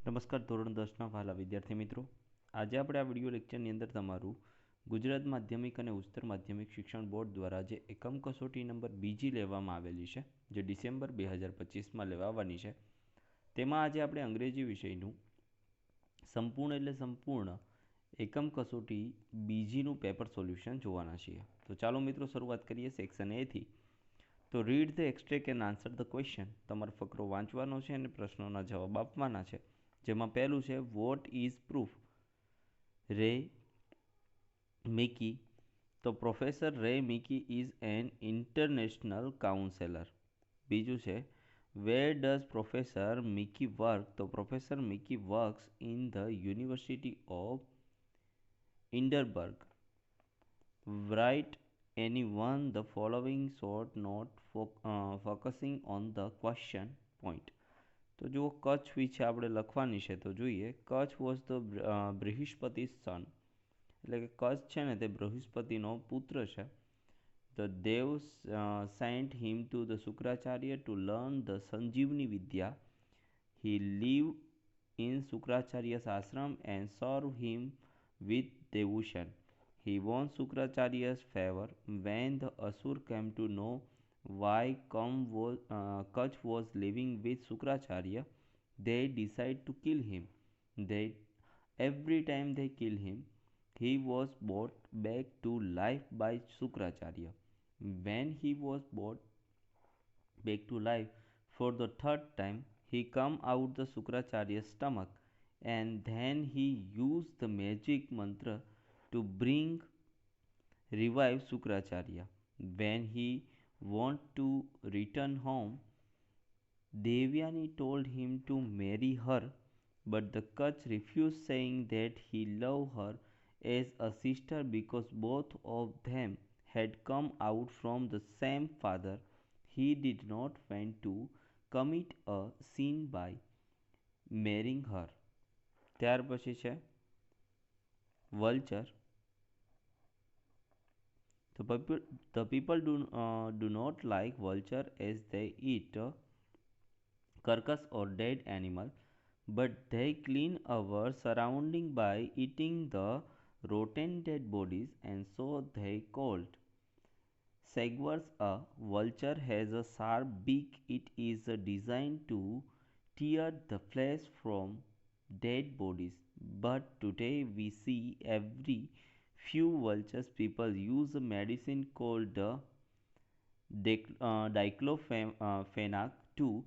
નમસ્કાર, ધોરણ દસના વાલા વિદ્યાર્થી મિત્રો. આજે આપણે આ વીડિયો લેક્ચરની અંદર તમારું ગુજરાત માધ્યમિક અને ઉચ્ચતર માધ્યમિક શિક્ષણ બોર્ડ દ્વારા જે એકમ કસોટી નંબર બીજી લેવામાં આવેલી છે, જે ડિસેમ્બર બે હજાર પચીસમાં લેવાવાની છે. તેમાં આજે આપણે અંગ્રેજી વિષયનું સંપૂર્ણ એટલે સંપૂર્ણ એકમ કસોટી બીજીનું પેપર સોલ્યુશન જોવાના છીએ. તો ચાલો મિત્રો શરૂઆત કરીએ સેક્શન એથી તો read the extract and answer the question તમારો ફકરો વાંચવાનો છે અને પ્રશ્નોના જવાબ આપવાના છે. જેમાં પહેલું છે what is prof Ray Mickey તો professor Ray Mickey is an international counsellor બીજું છે where does professor Mickey work તો professor Mickey works in the university of Edinburgh right any one the following short note fo uh, focusing on the question point તો જુઓ કચ્છ વિશે આપણે લખવાની છે તો જોઈએ Kacha was the Brihaspati son એટલે કે કચ્છ છે ને તે બૃહસ્પતિનો પુત્ર છે the Deva sent him to the Shukracharya to learn the Sanjivani vidya he live in Shukracharya's ashram and serve him with devotion He won Sukracharya's favor when the Asur came to know why Kam was, uh, Kach was living with Sukracharya. They decide to kill him. They every time they kill him, he was brought back to life by Sukracharya. When he was brought back to life for the third time, he come out the Sukracharya's stomach and then he used the magic mantra to bring revive Sukracharya. When he want to return home, Devyani told him to marry her, but the Kach refused, saying that he loved her as a sister because both of them had come out from the same father. He did not want to commit a sin by marrying her. ત્યાર પછી છે vulture the people, the people do, uh, do not like vulture as they eat uh, carcass or dead animal, but they clean our surrounding by eating the rotten dead bodies, and so they called. Sagwars, a vulture has a sharp beak. It is designed to tear the flesh from dead bodies. But today we see every few vultures people use a medicine called uh, diclofenac to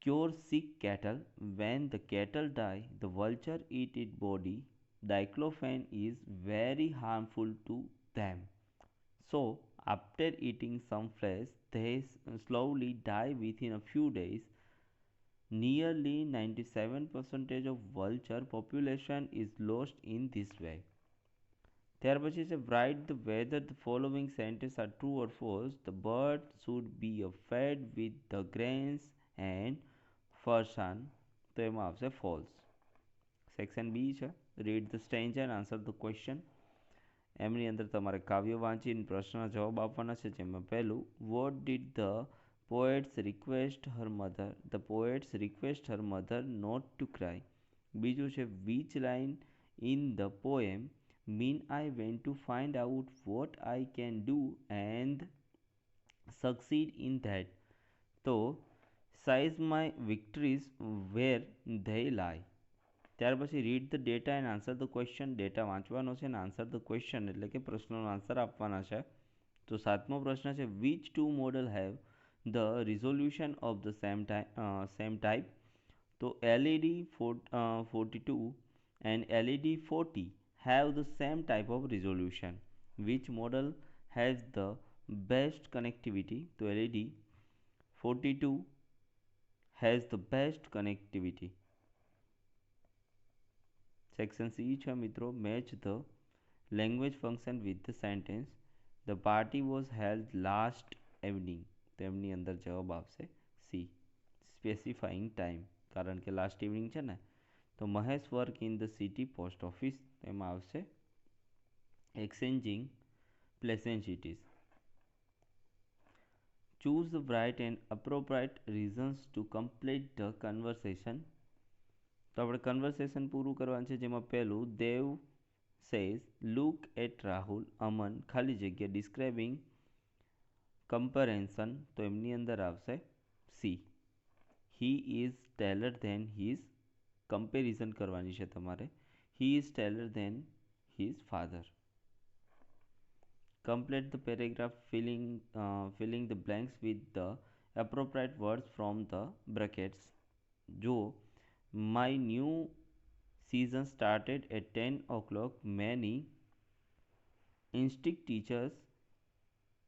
cure sick cattle. When the cattle die the vulture eat its body. Diclofenac is very harmful to them. So after eating some flesh they slowly die within a few days. Nearly 97% of vulture population is lost in this way ત્યાર પછી છે write the whether the following sentences are true or false the bird should be a fed with the grains and farsan તો એમાં આવશે false section B છે. Read the stanza and answer the question એમની અંદર તમારે કાવ્ય વાંચીને પ્રશ્નના જવાબ આપવાના છે, જેમાં પહેલું what did the poets request her mother the poets request her mother not to cry બીજું છે which line in the poem mean I went to find out what I can do and succeed in that. તો size my victories where they lie ત્યાર પછી read the data and answer the question data વાંચવાનો છે અને answer the question એટલે કે પ્રશ્નોનો answer આપવાના છે તો સાતમો પ્રશ્ન છે which two model have the resolution of the same type same type તો LED forty two and LED forty have the same type of resolution. Which model has the best connectivity? To LED 42 has the best connectivity. Section C છે મિત્રો match the language function with the sentence. The party was held last evening. તો એમની અંદર જવાબ આવશે C specifying time કારણ કે last evening છે ને તો Mahesh work in the city post office એમાં આવશે exchanging pleasantries choose the right and appropriate reasons to complete the conversation તો આપણે કન્વર્સેશન પૂરું કરવાનું છે જેમાં પહેલું Dev says look at Rahul Aman ખાલી જગ્યા ડિસ્ક્રાઇબિંગ કમ્પેરેન્સન તો એમની અંદર આવશે see he is taller than his comparison કરવાની છે તમારે He is taller than his father. Complete the paragraph filling, uh, filling the blanks with the appropriate words from the brackets. Joe, my new season started at 10 o'clock. Many instinct teachers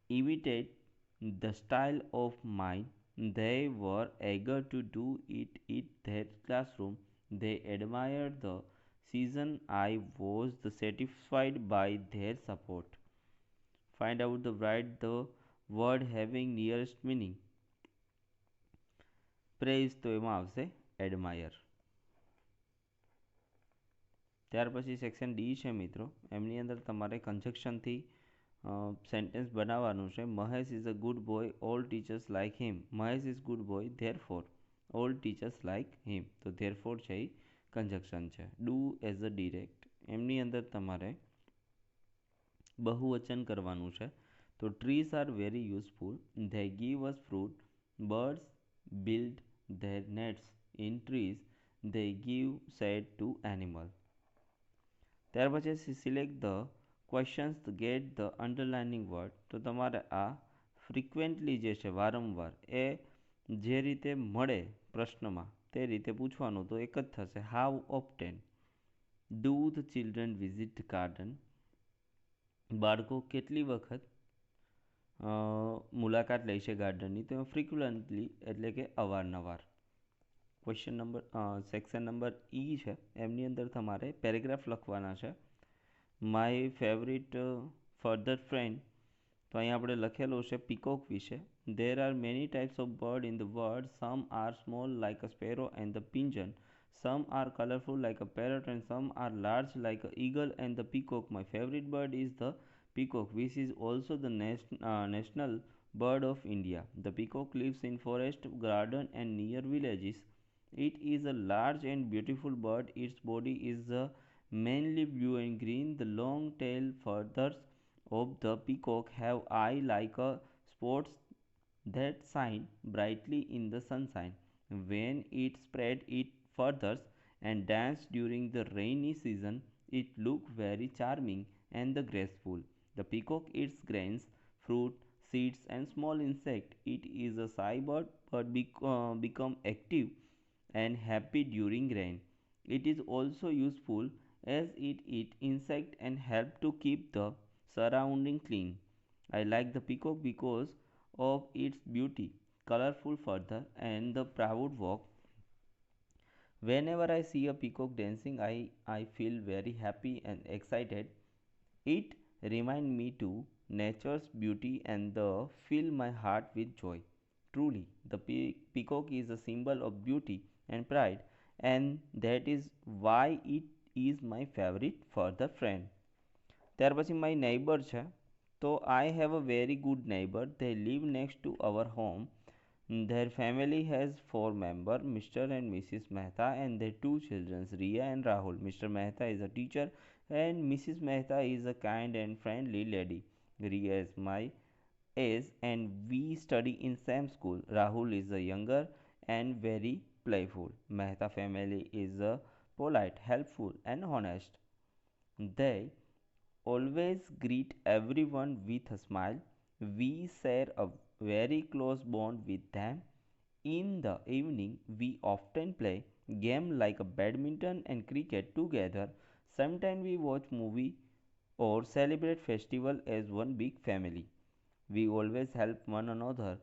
imitate the style of mine. They were eager to do it in their classroom. They admired the season, i was satisfied by their support. Find out the write the word having nearest meaning. Phrase તો એમાં આવશે admire ત્યાર પછી section D છે મિત્રો, એમની અંદર તમારે કન્જક્શનથી સેન્ટેન્સ બનાવવાનું છે. Mahesh is a good boy all teachers like him Mahesh is good boy therefore all teachers like him તો ધેર ફોર છે એ કન્જક્શન છે. ડુ એઝ અ ડિરેક્ટ એમની અંદર તમારે બહુવચન કરવાનું છે. તો trees are very useful they give us fruit birds build their nests in trees they give shade to animal ત્યાર પછી select the questions get the underlining word તો તમારે આ ફ્રિકવન્ટલી જે છે, વારંવાર એ જે રીતે મળે પ્રશ્નમાં તે રીતે પૂછવાનું તો એક જ થશે. How often do the children visit garden બાળકો કેટલી વખત મુલાકાત લે છે ગાર્ડનની તો ફ્રિક્વન્ટલી એટલે કે અવારનવાર. Question number section number E છે. એમની અંદર તમારે પેરેગ્રાફ લખવાના છે. માય ફેવરિટ ફર્ધર ફ્રેન્ડ તો અહીં આપણે લખેલું છે પીકોક વિશે there are many types of bird in the world some are small like a sparrow and the pigeon Some are colorful like a parrot and some are large like a eagle and the peacock. My favorite bird is the peacock which is also the nation, uh, national bird of India. The peacock lives in forest, garden and near villages. It is a large and beautiful bird. Its body is uh, mainly blue and green. The long tail feathers of the peacock have eye like a spots that shine brightly in the sunshine. When it spread its feathers and dance during the rainy season, it look very charming and graceful. The peacock eats grains, fruit, seeds and small insect. It is a shy bird but bec- uh, become active and happy during rain. It is also useful as it eat insect and help to keep the surrounding clean. I like the peacock because of its beauty, colorful feather and the proud walk. Whenever I see a peacock dancing, I, I feel very happy and excited. It reminds me to nature's beauty and the fill my heart with joy. Truly, the pe- peacock is a symbol of beauty and pride, and that is why it is my favorite further friend. ત્યાર પછી my neighbour છે તો I have a very good neighbour they live next to our home their family has four members mr and mrs mehta and their two children riya and rahul mr mehta is a teacher and mrs mehta is a kind and friendly lady riya is my age and we study in same school rahul is a younger and very playful mehta family is a polite helpful and honest they always greet everyone with a smile. We share a very close bond with them. In the evening, we often play games like badminton and cricket together. Sometimes we watch movie or celebrate festival as one big family. We always help one another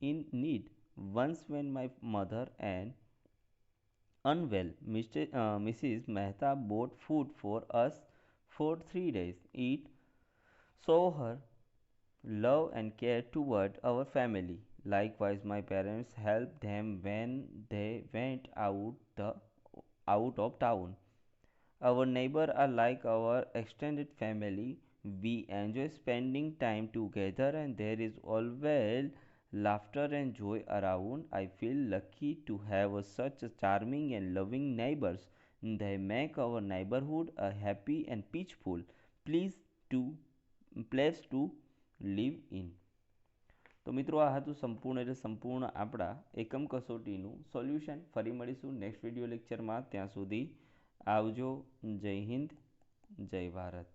in need. Once when my mother and unwell, Mr. Uh, Mrs. Mehta bought food for us for three days. It saw her love and care toward our family. Likewise, my parents helped them when they went out the out of town. Our neighbors are like our extended family. We enjoy spending time together, and there is always laughter and joy around. I feel lucky to have such charming and loving neighbors. They make our neighborhood a happy and peaceful please to, place to live in. તો મિત્રો, આ હતું સંપૂર્ણ એટલે સંપૂર્ણ આપણા એકમ કસોટીનું solution. ફરી મળીશું નેક્સ્ટ વીડિયો લેક્ચરમાં. ત્યાં સુધી આવજો. જય હિન્દ. જય ભારત.